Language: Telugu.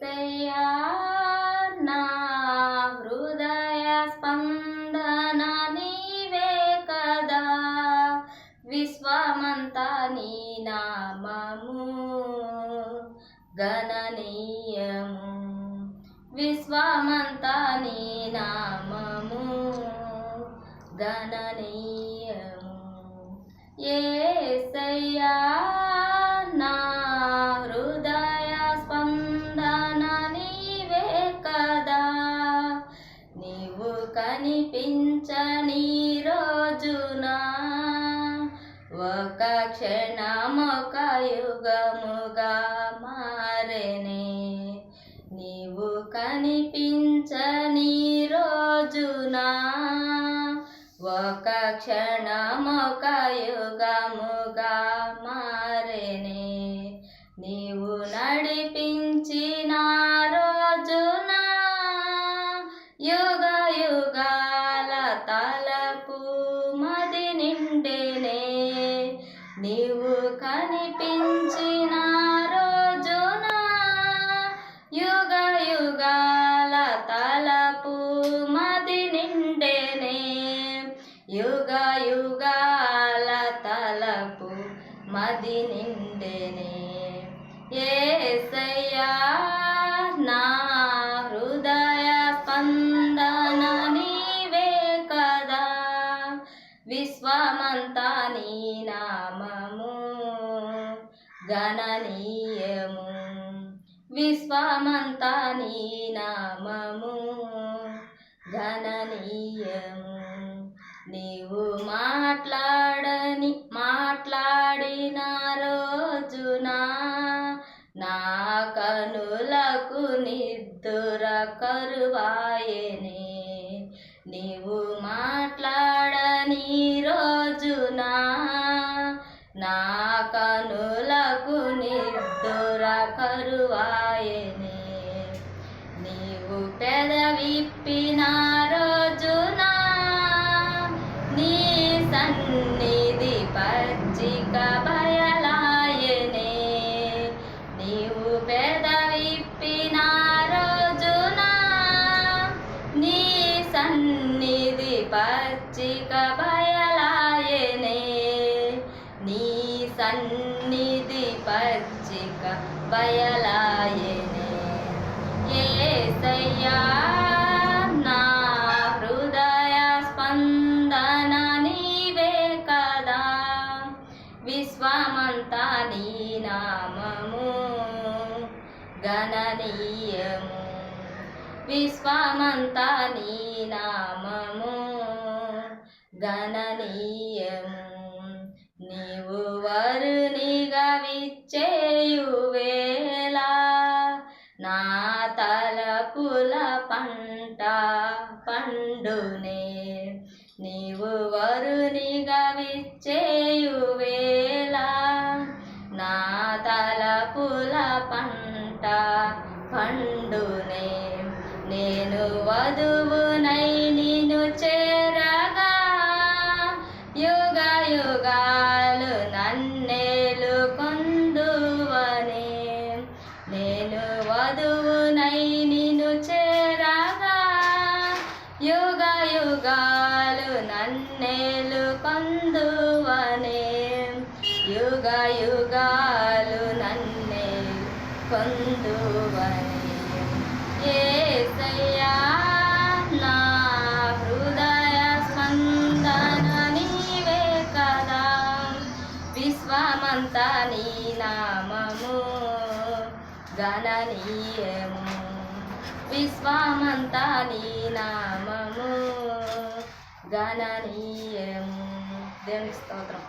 ఏసయ్యా నా హృదయ స్పందన నీవే కదా. విశ్వమంతా నీ నామము గణనీయము. విశ్వమంతా నీ నామము గణనీయము. ఏసయ్యా కనిపించని రోజున ఒక క్షణమొక యుగముగా మారెనే. నీవు కనిపించని రోజున ఒక క్షణమొక యుగముగా మారెనే. నీవు నడిపించినా తలపు మది నిండెనే. నీవు కనిపించిన రోజున యుగ యుగాల తలపు మది నిండెనే. యుగ యుగాల తలపు మది నిండెనే. ఏ సయ్యా గణనీయము. విశ్వమంతా నీ నామము. గణనీయము. నీవు మాట్లాడని మాట్లాడిన రోజున నా కనులకు నిద్దుర కరువాయనే. నీవు మాట్లాడని రోజున కరువాయనే నీవు పెదవిప్పిన రోజున నీ సన్నిధి పచ్చిక బయలాయనే. నీవు పెదవిప్పిన రోజున నీ సన్నిధి పచ్చిక బయలాయనే. నీ సన్ని బయలాయనే. ఏసయ్యా నా హృదయ స్పందన నీవే కదా. విశ్వమంతా నీ నామము గణనీయము. విశ్వమంతా నీ నామము గణనీయము. నీవు వరు పండునే నీవు వరునిగా విచ్చేయు నా తలపుల పంట పండునే. నేను వధువునై నిన్ను చేరగా యుగ యుగాలు నన్నేలు కొందువనే నేను వధువు పొందువనే యుగ యుగాలు నన్నే కొందువనే ఏసయ్యా నా హృదయ స్పందన నీవే కదా. విశ్వమంతా నీ నామము గణనీయము. విశ్వమంతా నీ నామము గణనీయము దేవుని స్తోత్రం